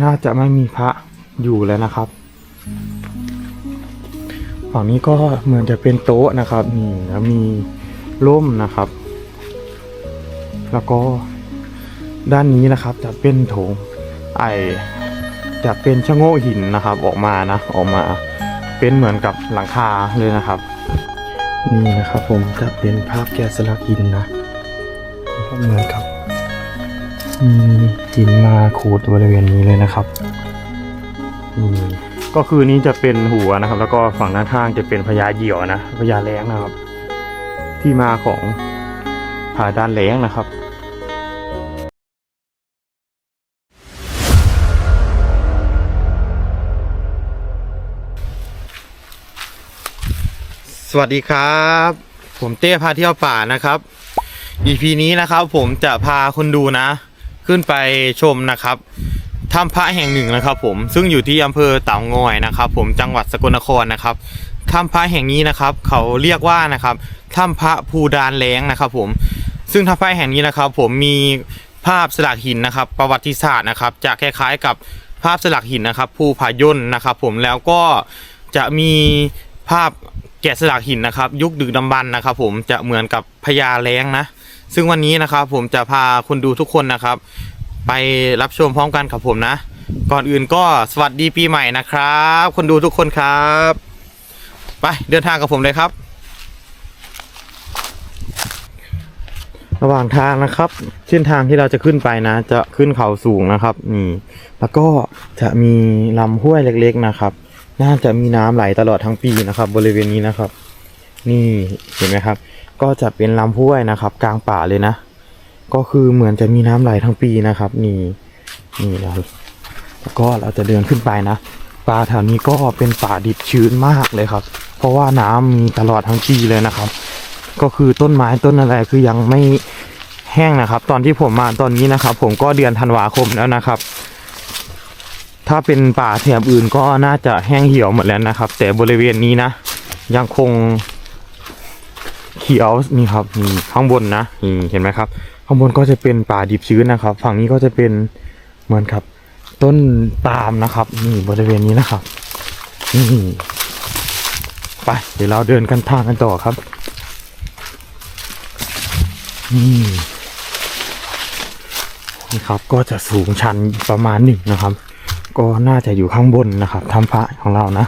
น่าจะไม่มีพระอยู่แล้วนะครับ ฝั่งนี้ก็เหมือนจะเป็นโต๊ะนะครับนี่แล้วมีร่มนะครับ แล้วก็ด้านนี้นะครับจะเป็นโถงไอจะเป็นชะโงกหินนะครับออกมานะออกมาเป็นเหมือนกับหลังคาเลยนะครับ นี่นะครับผมจะเป็นภาพแกะสลักหินนะเหมือนกับ มีหินมาขูดบริเวณนี้เลยนะครับนี่ก็คือนี้จะเป็นหัวนะครับ แล้วก็ฝั่งด้านข้างจะเป็นพญาเหยี่ยวนะพญาแรงนะครับ ที่มาของผาด้านแรงนะครับสวัสดีครับ ผมเต้พาเที่ยวป่านะครับ EP นี้นะครับผมจะพาคนดูนะ ขึ้นไปชมนะครับถ้ำพระแห่งหนึ่งนะครับ ผมซึ่งอยู่ที่อำเภอเต่างอยนะครับ ผมจังหวัดสกลนครนะครับถ้ำพระแห่งนี้นะครับ เขาเรียกว่านะครับถ้ำพระภูดานแล้งนะครับ ผมซึ่งถ้ำพระแห่งนี้นะครับ ผมมีภาพสลักหินนะครับ ประวัติศาสตร์นะครับจะคล้ายๆกับภาพสลักหินนะครับภูผายนนะครับ ผมแล้วก็จะมีภาพแกะสลักหินนะครับ ยุคดึกดำบรรพ์นะครับ ผมจะเหมือนกับพญาแล้งนะ ซึ่งวันนี้นะครับผมจะพาคนดูทุกคนนะครับ ไปรับชมพร้อมกันกับผมนะ ก่อนอื่นก็สวัสดีปีใหม่นะครับ คนดูทุกคนครับ ไปเดินทางกับผมเลยครับ ระหว่างทางนะครับ เส้นทางที่เราจะขึ้นไปนะ จะขึ้นเขาสูงนะครับนี่แล้วก็จะมีลำห้วยเล็ก ๆนะครับ น่าจะมีน้ำไหลตลอดทั้งปีนะครับ บริเวณนี้นะครับ นี่เห็นไหมครับ ก็จะเป็นลำห้วยนะครับ กลางป่าเลยนะ ก็คือเหมือนจะมีน้ำไหลทั้งปีนะครับ นี่นี่นะแล้วก็เราจะเดินขึ้นไปนะป่าแถวนี้ก็เป็นป่าดิบชื้นมากเลยครับ เพราะว่าน้ำมีตลอดทั้งปีเลยนะครับ ก็คือต้นไม้ต้นอะไรคือยังไม่แห้งนะครับ ตอนที่ผมมาตอนนี้นะครับ ผมก็เดือนธันวาคมแล้วนะครับ ถ้าเป็นป่าแถบอื่นก็น่าจะแห้งเหี่ยวหมดแล้วนะครับ แต่บริเวณนี้นะ ยังคง เขียวนี่ครับนี่ข้างบนนะนี่เห็นไหมครับ ข้างบนก็จะเป็นป่าดิบชื้นนะครับ ฝั่งนี้ก็จะเป็นเหมือนกับ ต้นปาล์มนะครับ นี่บริเวณนี้นะครับนี่ไปเดี๋ยวเราเดินกันทางกันต่อครับนี่นี่ครับก็จะสูงชันประมาณหนึ่งนะครับ ก็น่าจะอยู่ข้างบนนะครับถ้ำพระของเรานะ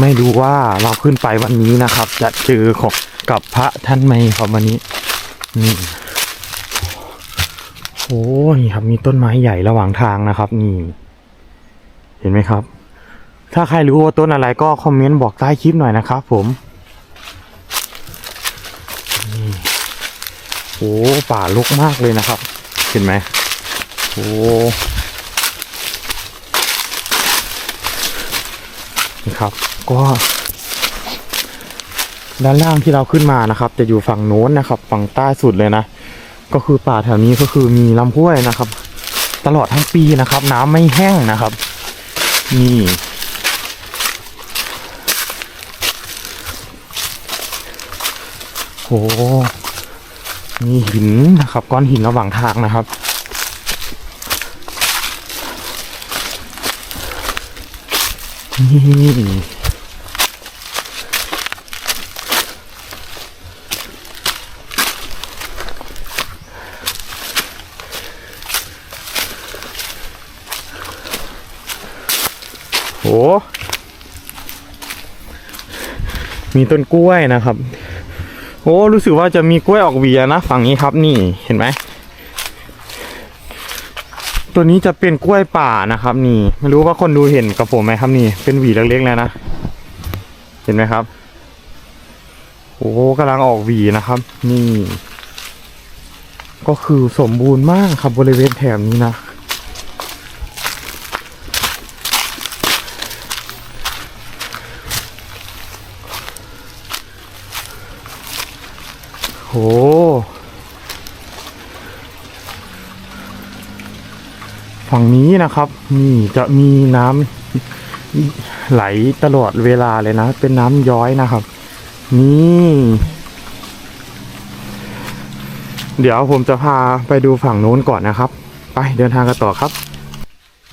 ไม่รู้ว่าเราขึ้นไปวันนี้นะครับ จะเจอของกับพระท่านไหมครับวันนี้นี่โอ้นี่ครับมีต้นไม้ใหญ่ระหว่างทางนะครับ นี่ เห็นไหมครับ ถ้าใครรู้ว่าต้นอะไรก็คอมเมนต์บอกใต้คลิปหน่อยนะครับ ผมนี่โอ้ป่ารกมากเลยนะครับ เห็นไหมโอ้ นะครับ ก็ด้านล่างที่เราขึ้นมานะครับ จะอยู่ฝั่งโน้นนะครับ ฝั่งใต้สุดเลยนะ ก็คือป่าแถวนี้ก็คือมีลำห้วยนะครับ ตลอดทั้งปีนะครับ น้ำไม่แห้งนะครับ นี่โหมีหินนะครับ ก้อนหินระหว่างทางนะครับ โห มีต้นกล้วยนะครับ โอ้ รู้สึกว่าจะมีกล้วยออกหวีอะนะ ฝั่งนี้ครับนี่ เห็นไหม ตัวนี้จะเป็นกล้วยป่านะครับ นี่ ไม่รู้ว่าคนดูเห็นกับผมไหมครับนี่ เป็นหวีเล็กๆแล้วนะ เห็นไหมครับ โอ้กำลังออกหวีนะครับ นี่ ก็คือสมบูรณ์มากครับบริเวณแถบนี้นะโห ฝั่งนี้นะครับ นี่จะมีน้ำไหลตลอดเวลาเลยนะ เป็นน้ำย้อยนะครับ นี่ เดี๋ยวผมจะพาไปดูฝั่งโน้นก่อนนะครับ ไปเดินทางกันต่อครับ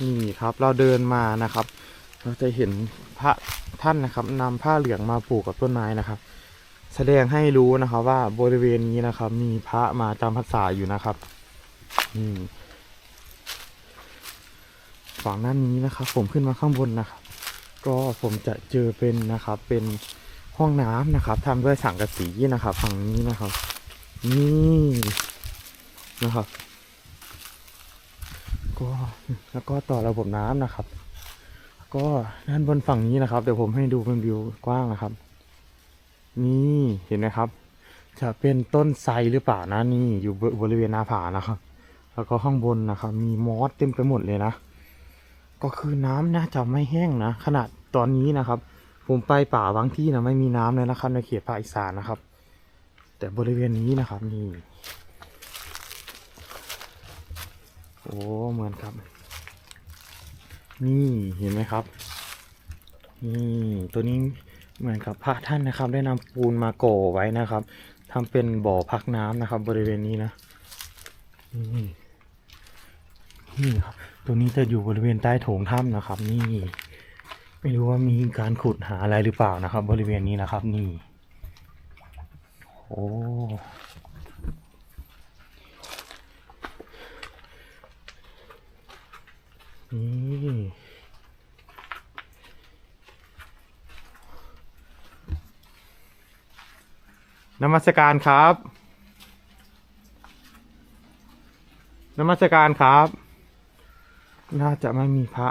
นี่ครับเราเดินมานะครับ เราจะเห็นพระท่านนะครับนำผ้าเหลืองมาปลูกกับต้นไม้นะครับ แสดงให้รู้นะครับว่าบริเวณนี้นะครับ มีพระมาจำพรรษาอยู่นะครับนี่ ฝั่งด้านนี้นะครับ ผมขึ้นมาข้างบนนะครับ ก็ผมจะเจอเป็นนะครับ เป็นห้องน้ำนะครับทำด้วยสังกะสีนะครับ ฝั่งนี้นะครับ นี่นะครับ ก็แล้วก็ต่อระบบน้ำนะครับ ก็ด้านบนฝั่งนี้นะครับ เดี๋ยวผมให้ดูเป็นวิวกว้างนะครับ นี่เห็นไหมครับ จะเป็นต้นไทรหรือเปล่านะนี่อยู่บริเวณหน้าผานะครับ แล้วก็ข้างบนนะครับ มีมอสเต็มไปหมดเลยนะ ก็คือน้ำน่าจะไม่แห้งนะ ขนาดตอนนี้นะครับ ผมไปป่าบางที่นะไม่มีน้ำเลยนะครับ ในเขตภาคอีสานนะครับ แต่บริเวณนี้นะครับนี่โอ้เหมือนครับ นี่เห็นไหมครับนี่ตัวนี้เหมือนกับพระท่านนะครับ ได้นำปูนมาก่อไว้นะครับทำเป็นบ่อพักน้ำนะครับ บริเวณนี้นะนี่ นี่ครับตัวนี้จะอยู่บริเวณใต้โถงถ้ำนะครับ นี่ ไม่รู้ว่ามีการขุดหาอะไรหรือเปล่านะครับ บริเวณนี้นะครับ นี่ โอ้นี่นมัสการครับนมัสการครับ น่าจะไม่มีพระ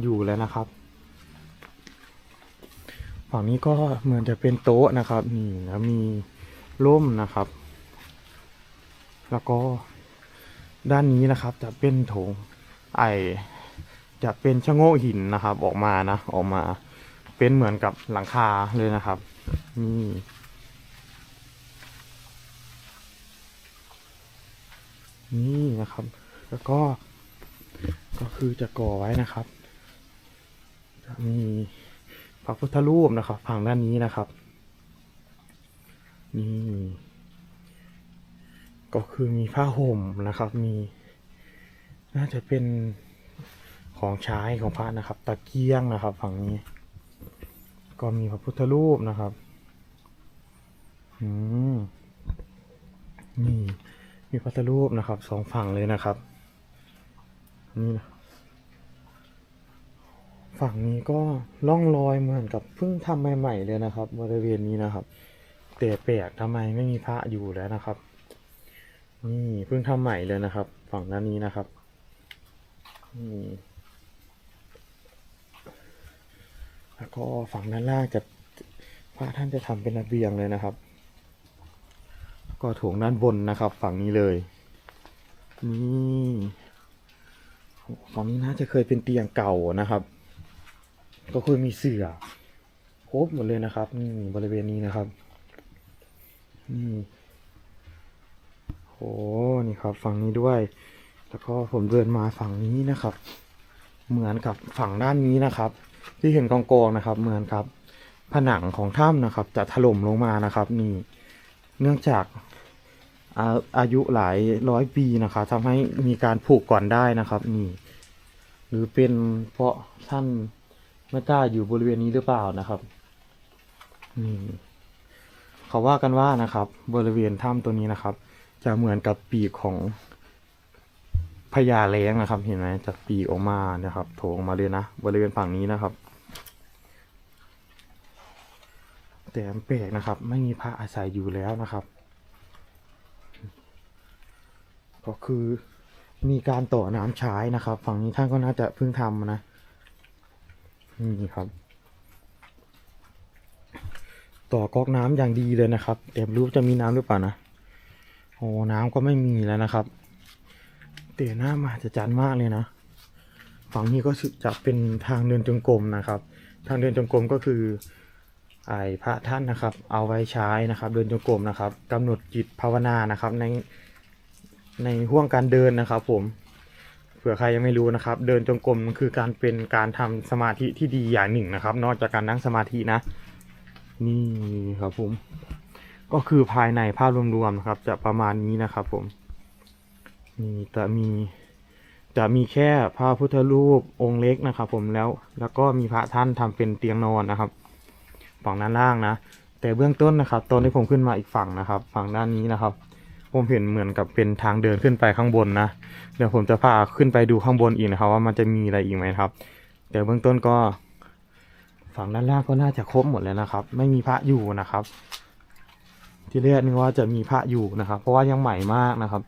อยู่แล้วนะครับ ฝั่งนี้ก็เหมือนจะเป็นโต๊ะนะครับ นี่แล้วมีร่มนะครับ แล้วก็ด้านนี้นะครับจะเป็นโถงไอจะเป็นชะโงกหินนะครับ ออกมานะออกมา เป็นเหมือนกับหลังคาเลยนะครับนี่นี่นะครับ แล้วก็ ก็คือจะก่อไว้นะครับจะมีพระพุทธรูปนะครับฝั่งด้านนี้นะครับนี่ก็คือมีผ้าห่มนะครับ มีน่าจะเป็นของใช้ของพระนะครับ ตะเกียงนะครับ ฝั่งนี้ ก็มีพระพุทธรูปนะครับอืมนี่มีพระพุทธรูปนะครับสองฝั่งเลยนะครับ นี่นะฝั่งนี้ก็ล่องรอยเหมือนกับเพิ่งทำใหม่ๆเลยนะครับ บริเวณนี้นะครับแต่แปลกทำไมไม่มีพระอยู่แล้วนะครับ นี่เพิ่งทำใหม่เลยนะครับ ฝั่งด้านนี้นะครับนี่แล้วก็ฝั่งด้านล่างจะพระท่านจะทำเป็นระเบียงเลยนะครับ ก็โถงด้านบนนะครับ ฝั่งนี้เลยนี่ ฝั่งนี้น่าจะเคยเป็นเตียงเก่านะครับ ก็คือมีเสื่อครบหมดเลยนะครับนี่บริเวณนี้นะครับนี่โอ้นี่ครับฝั่งนี้ด้วย แล้วก็ผมเดินมาฝั่งนี้นะครับ เหมือนกับฝั่งด้านนี้นะครับ ที่เห็นกองกองนะครับ เหมือนกับ ผนังของถ้ำนะครับ จะถล่มลงมานะครับ นี่ เนื่องจาก อาอายุหลายร้อยปีนะครับทำให้มีการผูกก่อนได้นะครับ นี่ หรือเป็นเพราะท่านไม่กล้าอยู่บริเวณนี้หรือเปล่านะครับนี่เขาว่ากันว่านะครับ บริเวณถ้ำตัวนี้นะครับ จะเหมือนกับปีกของพญาแล้งนะครับ เห็นไหมจากปีกออกมานะครับโถงมาเลยนะบริเวณฝั่งนี้นะครับ แต่แปลกนะครับ ไม่มีพระอาศัยอยู่แล้วนะครับ ก็คือมีการต่อน้ำใช้นะครับ ฝั่งนี้ท่านก็น่าจะเพิ่งทำนะ นี่ครับ ต่อก๊อกน้ำอย่างดีเลยนะครับแต่ไม่รู้จะมีน้ำหรือเปล่านะโอ้น้ำก็ไม่มีแล้วนะครับเต่หน้ามาจะจันมากเลยนะ ฝั่งนี้ก็จะเป็นทางเดินจงกรมนะครับ ทางเดินจงกรมก็คือไอพระท่านนะครับ เอาไว้ใช้นะครับ เดินจงกรมนะครับกำหนดจิตภาวนานะครับ ใน ในห่วงการเดินนะครับ ผมเผื่อใครยังไม่รู้นะครับ เดินจงกรมคือการเป็นการทำสมาธิที่ดีอย่างหนึ่งนะครับ นอกจากการนั่งสมาธินะ นี่ครับผม ก็คือภายในภาพรวมๆนะครับ จะประมาณนี้นะครับผมมีแต่มีจะมีแค่พระพุทธรูปองค์เล็กนะครับ ผมแล้วแล้วก็มีพระท่านทำเป็นเตียงนอนนะครับ ฝั่งด้านล่างนะ แต่เบื้องต้นนะครับตอนที่ผมขึ้นมาอีกฝั่งนะครับ ฝั่งด้านนี้นะครับ ผมเห็นเหมือนกับเป็นทางเดินขึ้นไปข้างบนนะ เดี๋ยวผมจะพาขึ้นไปดูข้างบนอีกนะครับ ว่ามันจะมีอะไรอีกไหมครับ แต่เบื้องต้นก็ ฝั่งด้านล่างก็น่าจะครบหมดแล้วนะครับ ไม่มีพระอยู่นะครับ ที่แรกนึกว่าจะมีพระอยู่นะครับ เพราะว่ายังใหม่มากนะครับ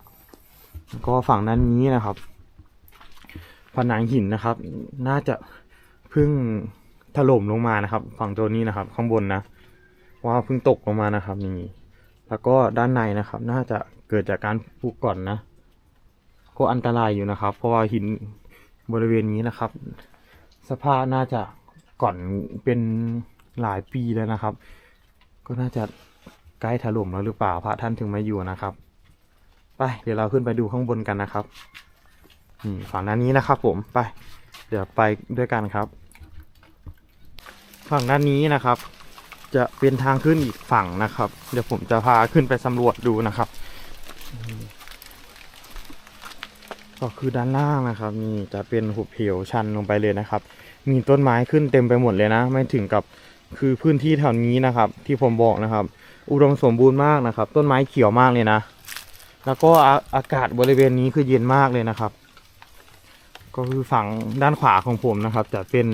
ก็ฝั่งด้นนี้นะครับผนังหินนะครับ น่าจะเพิ่งถล่มลงมานะครับ ฝั่งตัวนี้นะครับ ข้างบนนะว่าเพิ่งตกลงมานะครับนี่ แล้วก็ด้านในนะครับ น่าจะเกิดจากการปลูกก่อนนะ ก็อันตรายอยู่นะครับ เพราะว่าหินบริเวณนี้นะครับ สภาพน่าจะก่อนเป็นหลายปีแล้วนะครับ ก็น่าจะใกล้ถล่มแล้วหรือเปล่าพระท่านถึงไม่อยู่นะครับ ไปเดี๋ยวเราขึ้นไปดูข้างบนกันนะครับฝั่งด้านนี้นะครับ ผมไป เดี๋ยวไปด้วยกันครับ ฝั่งด้านนี้นะครับ จะเป็นทางขึ้นอีกฝั่งนะครับ เดี๋ยวผมจะพาขึ้นไปสำรวจดูนะครับ ก็คือด้านล่างนะครับ นี่จะเป็นหุบเหวชันลงไปเลยนะครับ มีต้นไม้ขึ้นเต็มไปหมดเลยนะ ไม่ถึงกับคือพื้นที่แถวนี้นะครับ ที่ผมบอกนะครับ อุดมสมบูรณ์มากนะครับ ต้นไม้เขียวมากเลยนะ แล้วก็อากาศบริเวณนี้คือเย็นมากเลยนะครับ ก็คือฝั่งด้านขวาของผมนะครับ จะเป็น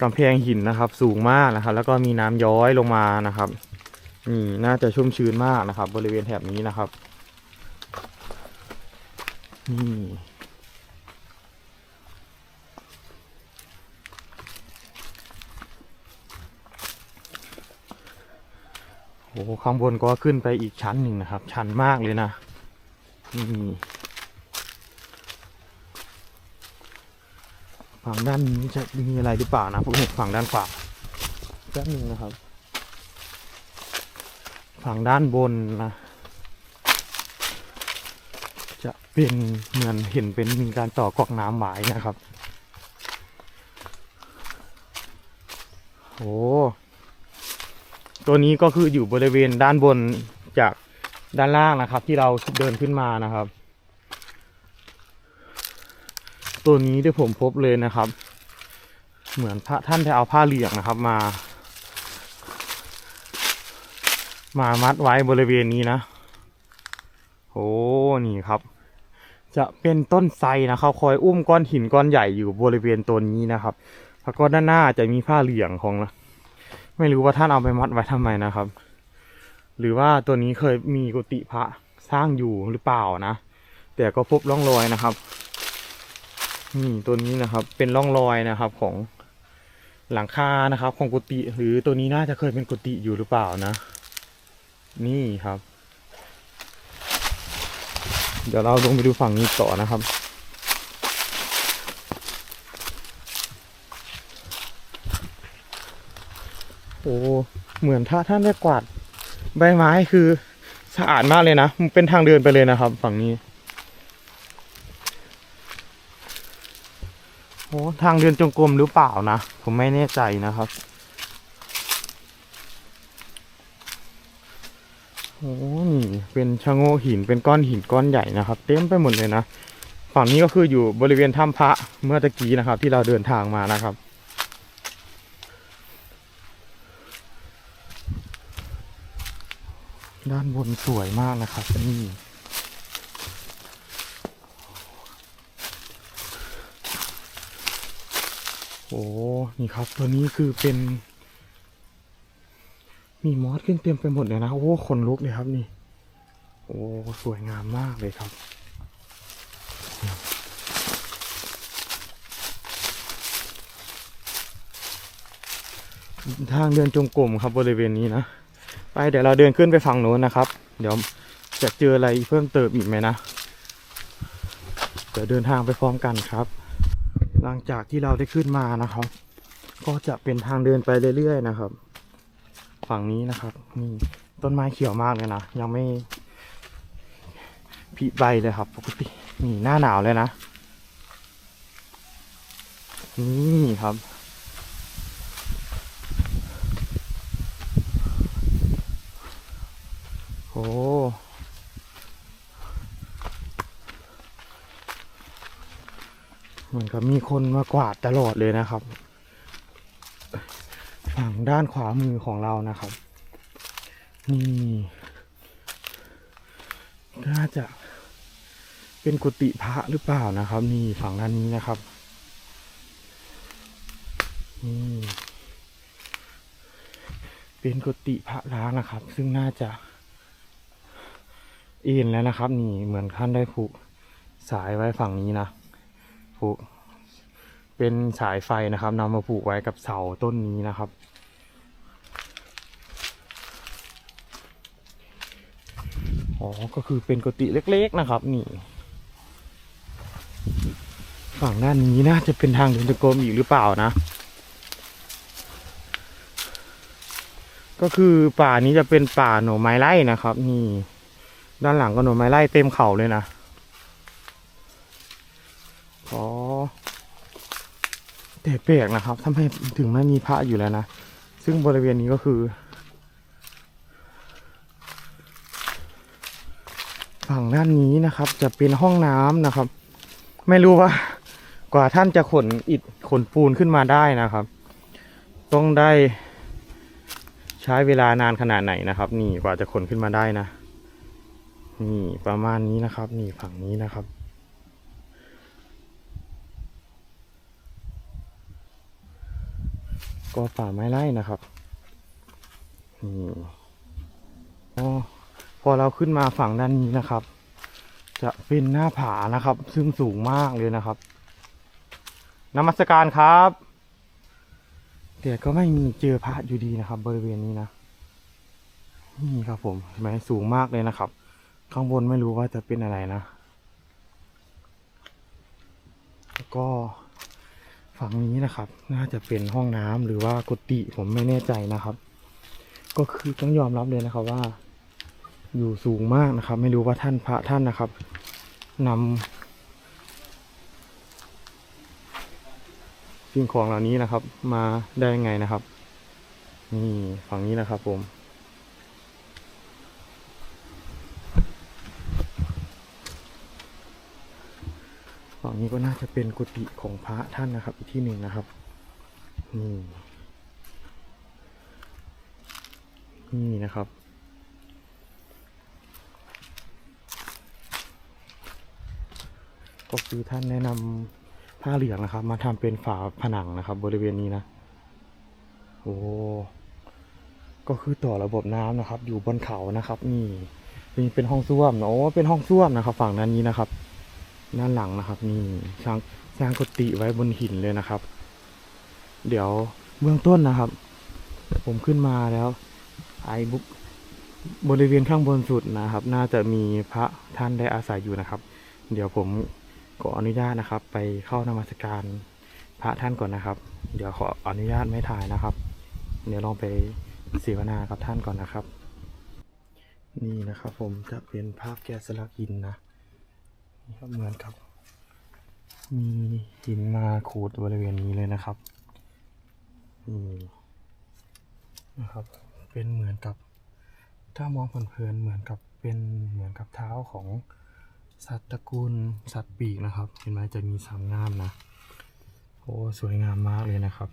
กำแพงหินนะครับ สูงมากนะครับ แล้วก็มีน้ำย้อยลงมานะครับนี่น่าจะชุ่มชื้นมากนะครับ บริเวณแถบนี้นะครับนี่โอ้ข้างบนก็ขึ้นไปอีกชั้นหนึ่งนะครับ ชันมากเลยนะนี่ ฝั่งด้านนี้จะมีอะไรหรือเปล่านะผมเห็นฝั่งด้านขวาแป๊บนึงนะครับ ฝั่งด้านบนนะ จะเป็นเหมือนเห็นเป็นมีการต่อกอกน้ำไว้นะครับ โอ้ตัวนี้ก็คืออยู่บริเวณด้านบนจากด้านล่างนะครับ ที่เราเดินขึ้นมานะครับ ตัวนี้ที่ผมพบเลยนะครับ เหมือนพระท่านได้เอาผ้าเหลืองนะครับมา มามัดไว้บริเวณนี้นะโอ้นี่ครับ จะเป็นต้นไทรนะครับ คอยอุ้มก้อนหินก้อนใหญ่อยู่บริเวณตัวนี้นะครับแล้วก็ด้านหน้าจะมีผ้าเหลืองของนะไม่รู้ว่าท่านเอาไปมัดไว้ทำไมนะครับ หรือว่าตัวนี้เคยมีกุฏิพระสร้างอยู่หรือเปล่านะ แต่ก็พบร่องรอยนะครับ นี่ตัวนี้นะครับ เป็นร่องรอยนะครับของหลังคานะครับ ของกุฏิหรือตัวนี้น่าจะเคยเป็นกุฏิอยู่หรือเปล่านะ นี่ครับ เดี๋ยวเราลงไปดูฝั่งนี้ต่อนะครับโอ้เหมือนถ้าท่านได้กวาดใบไม้คือสะอาดมากเลยนะ เป็นทางเดินไปเลยนะครับ ฝั่งนี้ อ้ทางเดินจงกรมหรือเปล่านะ ผมไม่แน่ใจนะครับโอ้นี่เป็นชะโงหินเป็นก้อนหินก้อนใหญ่นะครับ เต็มไปหมดเลยนะฝั่งนี้ก็คืออยู่บริเวณถ้ำพระเมื่อตะกี้นะครับ ที่เราเดินทางมานะครับด้านบนสวยมากนะครับนี่ โอ้นี่ครับ ตัวนี้คือเป็น มีมอสขึ้นเต็มไปหมดเลยนะ โอ้ขนลุกเลยครับนี่ โอ้สวยงามมากเลยครับ ทางเดินจงกรมครับบริเวณนี้นะ ไปเดี๋ยวเราเดินขึ้นไปฝั่งโน้นนะครับ เดี๋ยวจะเจออะไรเพิ่มเติมอีกไหมนะ เดี๋ยวเดินทางไปพร้อมกันครับ หลังจากที่เราได้ขึ้นมานะครับ ก็จะเป็นทางเดินไปเรื่อยๆนะครับ ฝั่งนี้นะครับนี่ต้นไม้เขียวมากเลยนะยังไม่ผลิใบเลยครับปกตินี่หน้าหนาวเลยนะ นี่ครับโอ้ับมีคนมากวาดตลอดเลยนะครับ ฝั่งด้านขวามือของเรานะครับ นี่น่าจะเป็นกุฏิพระหรือเปล่านะครับ นี่ฝั่งด้านนี้นะครับนี่เป็นกุฏิพระร้างนะครับ ซึ่งน่าจะเอ็นแล้วนะครับ นี่เหมือนท่านได้ผูกสายไว้ฝั่งนี้นะผูก เป็นสายไฟนะครับนำมาผูกไว้กับเสาต้นนี้นะครับ อ๋อ ก็คือเป็นกุฏิเล็กๆนะครับ นี่ ฝั่งด้านนี้น่าจะเป็นทางเดินตะโกมอีกหรือเปล่านะ ก็คือป่านี้จะเป็นป่าหน่อไม้ไร่นะครับ นี่ ด้านหลังก็หน่อไม้ไร่เต็มเขาเลยนะ อ๋อ แต่แปลกนะครับทำไมถึงไม่มีพระอยู่แล้วนะ ซึ่งบริเวณนี้ก็คือฝั่งด้านนี้นะครับ จะเป็นห้องน้ำนะครับ ไม่รู้ว่ากว่าท่านจะขนอิฐขนปูนขึ้นมาได้นะครับ ต้องได้ใช้เวลานานขนาดไหนนะครับ นี่กว่าจะขนขึ้นมาได้นะ นี่ประมาณนี้นะครับ นี่ฝั่งนี้นะครับ ก็ป่าไม้ไร่นะครับนี่อ๋อพอเราขึ้นมาฝั่งด้านนี้นะครับ จะเป็นหน้าผานะครับ ซึ่งสูงมากเลยนะครับนมัสการครับแต่ก็ไม่มีเจอพระอยู่ดีนะครับ บริเวณนี้นะนี่ครับผมเห็นไหมสูงมากเลยนะครับ ข้างบนไม่รู้ว่าจะเป็นอะไรนะแล้วก็ ฝั่งนี้นะครับ น่าจะเป็นห้องน้ำหรือว่ากุฏิผมไม่แน่ใจนะครับ ก็คือต้องยอมรับเลยนะครับว่า อยู่สูงมากนะครับ ไม่รู้ว่าท่านพระท่านนะครับนำสิ่งของเหล่านี้นะครับ มาได้ยังไงนะครับ นี่ฝั่งนี้นะครับผม ฝั่งนี้ก็น่าจะเป็นกุฏิของพระท่านนะครับ อีกที่หนึ่งนะครับนี่นี่นะครับก็คือท่านแนะนำผ้าเหลืองนะครับ มาทำเป็นฝาผนังนะครับ บริเวณนี้นะโอ้ก็คือต่อระบบน้ำนะครับ อยู่บนเขานะครับ นี่นี่เป็นห้องส้วมนะโอ้เป็นห้องส้วมนะครับ ฝั่งนั้นนี้นะครับ ด้านหลังนะครับ นี่สร้างสร้างกุฏิไว้บนหินเลยนะครับ เดี๋ยวเบื้องต้นนะครับ ผมขึ้นมาแล้ว ไอ้บุกบริเวณข้างบนสุดนะครับ น่าจะมีพระท่านได้อาศัยอยู่นะครับ เดี๋ยวผมขออนุญาตนะครับ ไปเข้านมัสการพระท่านก่อนนะครับ เดี๋ยวขออนุญาตไม่ถ่ายนะครับ เดี๋ยวลองไปเสวนากับท่านก่อนนะครับ นี่นะครับ ผมจะเป็นภาพแกะสลักหินนะ นี่ก็เหมือนกับ มีหินมาขูดบริเวณนี้เลยนะครับนี่นะครับ เป็นเหมือนกับ ถ้ามองเพลินๆเหมือนกับเป็นเหมือนกับเท้าของสัตว์ตระกูลสัตว์ปีกนะครับ เห็นไหมจะมีสามง่ามนะโอ้สวยงามมากเลยนะครับ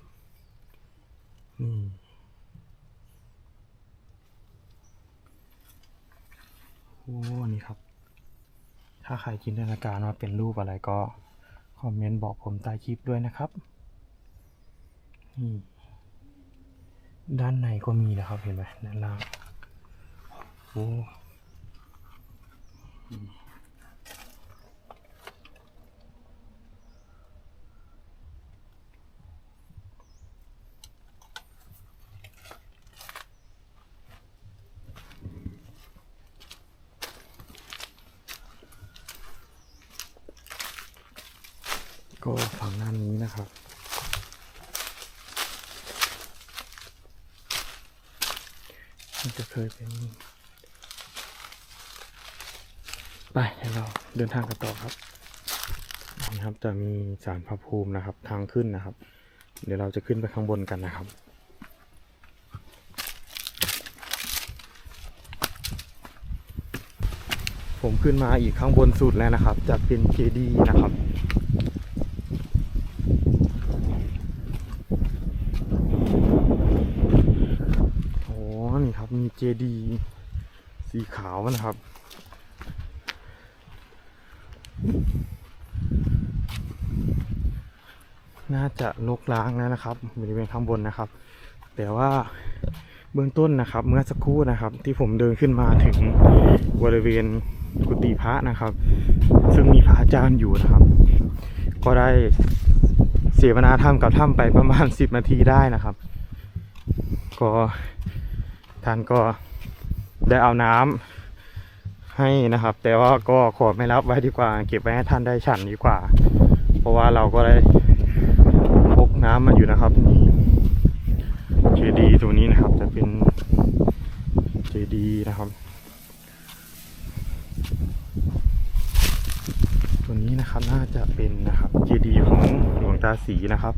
นี่โอ้นี่ครับ ถ้าใครจินตนาการว่าเป็นรูปอะไรก็คอมเมนต์บอกผมใต้คลิปด้วยนะครับนี่ด้านในก็มีนะครับเห็นไหมด้านล่างโอ้ก็ฝั่งด้า นะครับ มันจะเคยเป็นไปเราเดินทางกันต่อครับนี่ครับจะมีสารพระภูมินะครับ ทางขึ้นนะครับ เดี๋ยวเราจะขึ้นไปข้างบนกันนะครับผมขึ้นมาอีกข้างบนสุดแล้วนะครับ จะเป็นเจดีนะครับ โอ้นี่ครับ มีเจดีสีขาวนะครับ น่าจะลกล้างแล้วนะครับบริเวณข้างบนนะครับ แต่ว่าเบื้องต้นนะครับ เมื่อสักครู่นะครับ ที่ผมเดินขึ้นมาถึงบริเวณกุฏิพระนะครับ ซึ่งมีพระอาจารย์อยู่นะครับ ก็ได้เสวนาธรรมกับท่านไปประมาณ 10 นาทีได้นะครับ ก็ ท่านก็ได้เอาน้ำให้นะครับ แต่ว่าก็ขอไม่รับไว้ดีกว่า เก็บไว้ให้ท่านได้ฉันดีกว่า เพราะว่าเราก็ได้พกน้ำมาอยู่นะครับเจดีย์ตัวนี้นะครับ จะเป็นเจดีย์นะครับ ตัวนี้นะครับน่าจะเป็นนะครับเจดีย์ของหลวงตาศรีนะครับ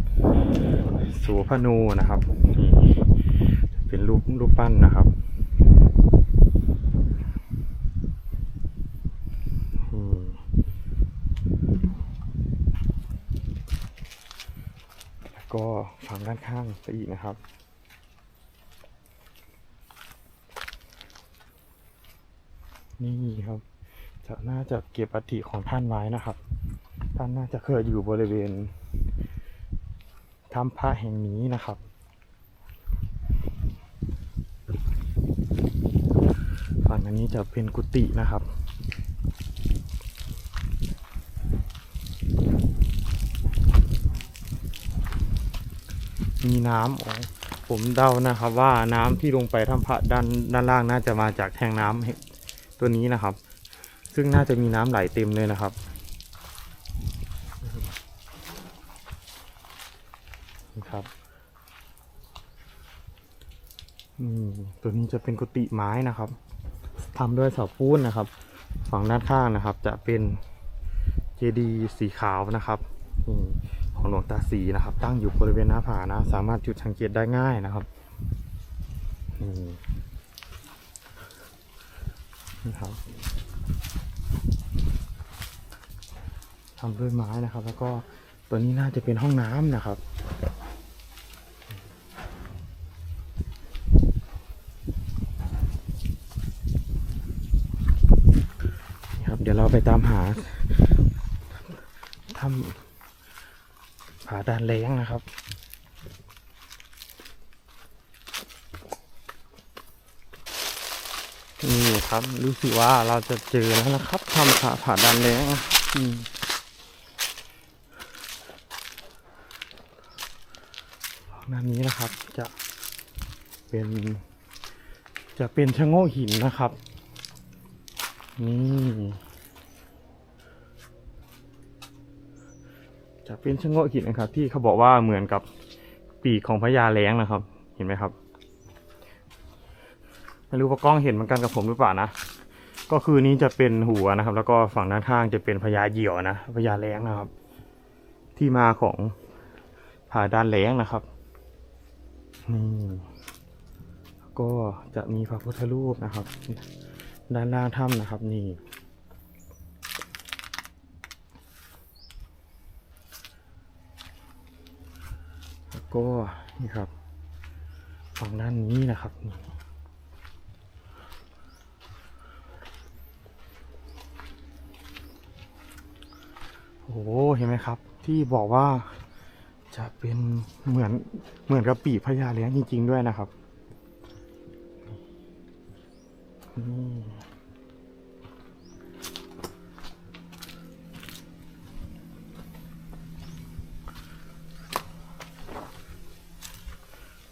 สุพโนนะครับนี่ เป็นรูปรูปปั้นนะครับแล้วก็ฝั่งด้านข้างไปอีกนะครับนี่ครับ จะน่าจะเก็บอัฐิของท่านไว้นะครับ ท่านน่าจะเคยอยู่บริเวณถ้ำพระแห่งนี้นะครับ ฝั่งอันนี้จะเป็นกุฏินะครับ มีน้ำอ๋อผมเดานะครับว่าน้ำที่ลงไปถ้ำพระด้านด้านล่างน่าจะมาจากแทงน้ำตัวนี้นะครับ ซึ่งน่าจะมีน้ำไหลเต็มเลยนะครับนครับตัวนี้จะเป็นกุฏิไม้นะครับ ทำด้วยเสาปูนนะครับ ฝั่งด้านข้างนะครับ จะเป็นเจดีสีขาวนะครับของหลวงตาสีนะครับ ตั้งอยู่บริเวณหน้าผานะ สามารถจุดสังเกตได้ง่ายนะครับนี่ครับทำด้วยไม้นะครับ แล้วก็ตัวนี้น่าจะเป็นห้องน้ำนะครับ นี่ครับ เดี๋ยวเราไปตามหาทำผาดานแรงนะครับ นี่ครับรู้สึกว่าเราจะเจอแล้วนะครับทำผาผาดานแรงอืมด้านนี้นะครับจะเป็นจะเป็นชะโงกหินนะครับ นี่ จะเป็นชะโงกหินนะครับ ที่เขาบอกว่าเหมือนกับปีกของพญาแล้งนะครับ เห็นไหมครับไม่รู้ว่ากล้องเห็นเหมือนกันกับผมหรือเปล่านะก็คือนี้จะเป็นหัวนะครับ แล้วก็ฝั่งด้านข้างจะเป็นพญาเหยี่ยวนะพญาแล้งนะครับ ที่มาของผาด้านแล้งนะครับนี่ก็จะมีพระพุทธรูปนะครับ ด้านล่างถ้ำนะครับนี่ แล้ว ก็นี่ครับ ฝั่งด้านนี้นะครับโอ้โหเห็นไหมครับ ที่บอกว่าจะเป็นเหมือนเหมือนกับปีพญาเลี้ยงจริง ๆ ด้วยนะครับนี่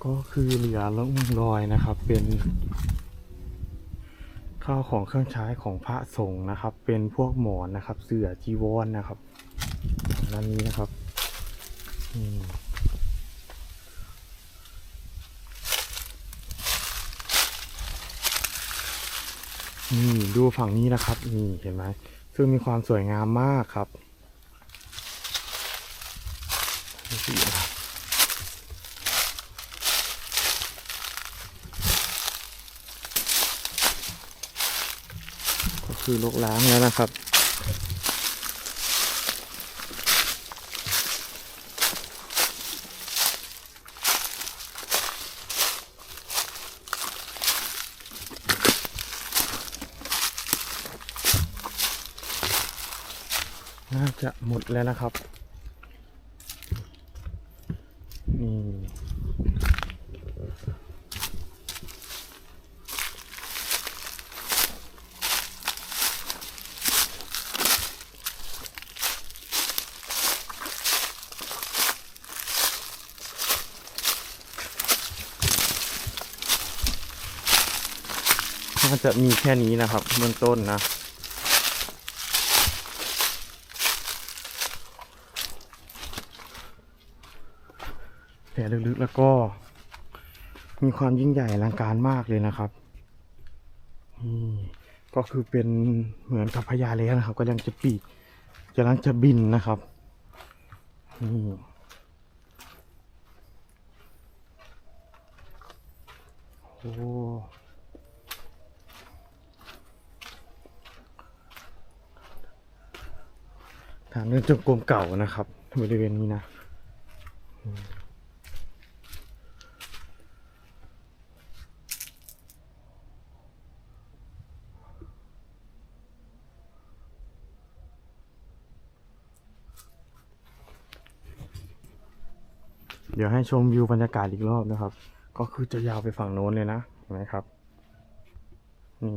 ก็คือเหลือล่องรอยนะครับ เป็นข้าวของเครื่องใช้ของพระสงฆ์นะครับ เป็นพวกหมอนนะครับ เสื่อจีวรนนะครับด้านนี้นะครับนี่ดูฝั่งนี้นะครับนี่เห็นไหมซึ่งมีความสวยงามมากครับดูสินะครับ คือลกล้างแล้วนะครับ น่าจะหมดแล้วนะครับ นี่ น่า จะมีแค่นี้นะครับเบื้องต้นนะ แผลลึกๆแล้วก็ มีความยิ่งใหญ่อลังการมากเลยนะครับนี่ก็คือเป็นเหมือนกับพญาแล้นะครับก็ยังจะปีกกำลังจะบินนะครับนี่โอ้ ฐานเดินจงกรมเก่านะครับบริเวณนี้นะเดี๋ยวให้ชมวิวบรรยากาศอีกรอบนะครับ ก็คือจะยาวไปฝั่งโน้นเลยนะเห็นไหมครับ นี่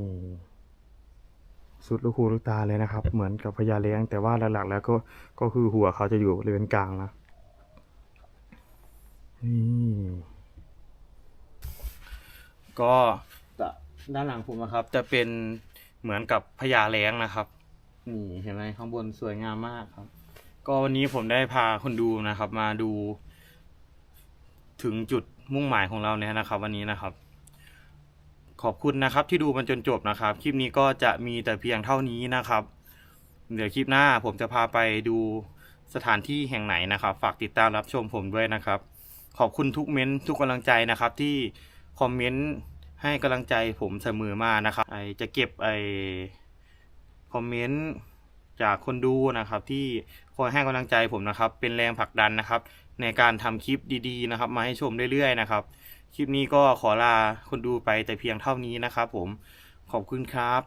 สุดลูกหูลูกตาเลยนะครับ เหมือนกับพญาเลี้ยง แต่ว่าหลักๆ แล้วก็ก็คือหัวเขาจะอยู่บริเวณกลางนะนี่ก็ด้านหลังผมนะครับ จะเป็นเหมือนกับพญาแล้งนะครับนี่เห็นไหมข้างบนสวยงามมากครับ ก็วันนี้ผมได้พาคนดูนะครับ มาดู ถึงจุดมุ่งหมายของเราเนี่ยนะครับ วันนี้นะครับ ขอบคุณนะครับที่ดูมันจนจบนะครับ คลิปนี้ก็จะมีแต่เพียงเท่านี้นะครับ เดี๋ยวคลิปหน้าผมจะพาไปดูสถานที่แห่งไหนนะครับ ฝากติดตามรับชมผมด้วยนะครับ ขอบคุณทุกเม้นทุกกำลังใจนะครับ ที่คอมเมนต์ให้กำลังใจผมเสมอมานะครับไอจะเก็บไอคอมเมนต์จากคนดูนะครับ ที่คอยให้กำลังใจผมนะครับ เป็นแรงผลักดันนะครับ ในการทำคลิปดีๆนะครับ มาให้ชมเรื่อยๆนะครับ คลิปนี้ก็ขอลาคนดูไปแต่เพียงเท่านี้นะครับผมขอบคุณครับ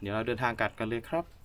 เดี๋ยวเราเดินทางกลับกันเลยครับ